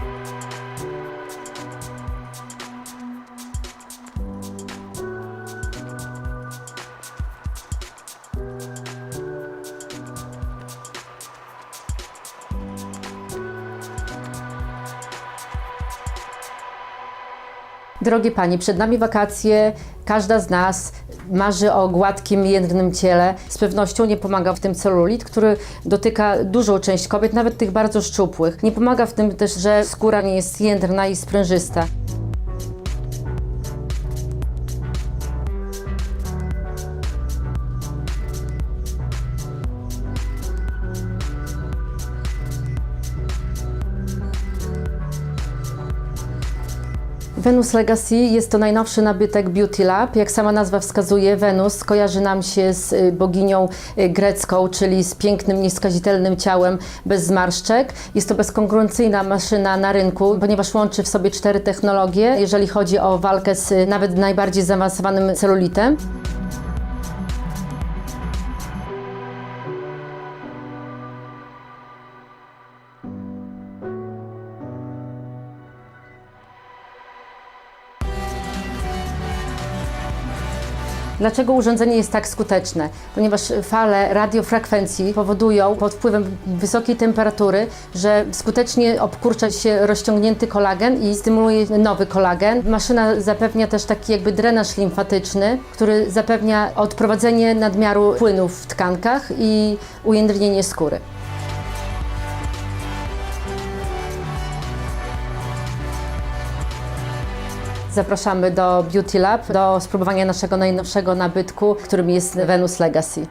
Música Drogie Panie, przed nami wakacje. Każda z nas marzy o gładkim, jędrnym ciele. Z pewnością nie pomaga w tym celulit, który dotyka dużą część kobiet, nawet tych bardzo szczupłych. Nie pomaga w tym też, że skóra nie jest jędrna i sprężysta. Venus Legacy jest to najnowszy nabytek Beauty Lab. Jak sama nazwa wskazuje, Wenus kojarzy nam się z y, boginią y, grecką, czyli z pięknym, nieskazitelnym ciałem bez zmarszczek. Jest to bezkonkurencyjna maszyna na rynku, ponieważ łączy w sobie cztery technologie, jeżeli chodzi o walkę z y, nawet najbardziej zaawansowanym celulitem. Dlaczego urządzenie jest tak skuteczne? Ponieważ fale radiofrekwencji powodują pod wpływem wysokiej temperatury, że skutecznie obkurcza się rozciągnięty kolagen i stymuluje nowy kolagen. Maszyna zapewnia też taki jakby drenaż limfatyczny, który zapewnia odprowadzenie nadmiaru płynów w tkankach i ujędrnienie skóry. Zapraszamy do Beauty Lab, do spróbowania naszego najnowszego nabytku, którym jest Venus Legacy.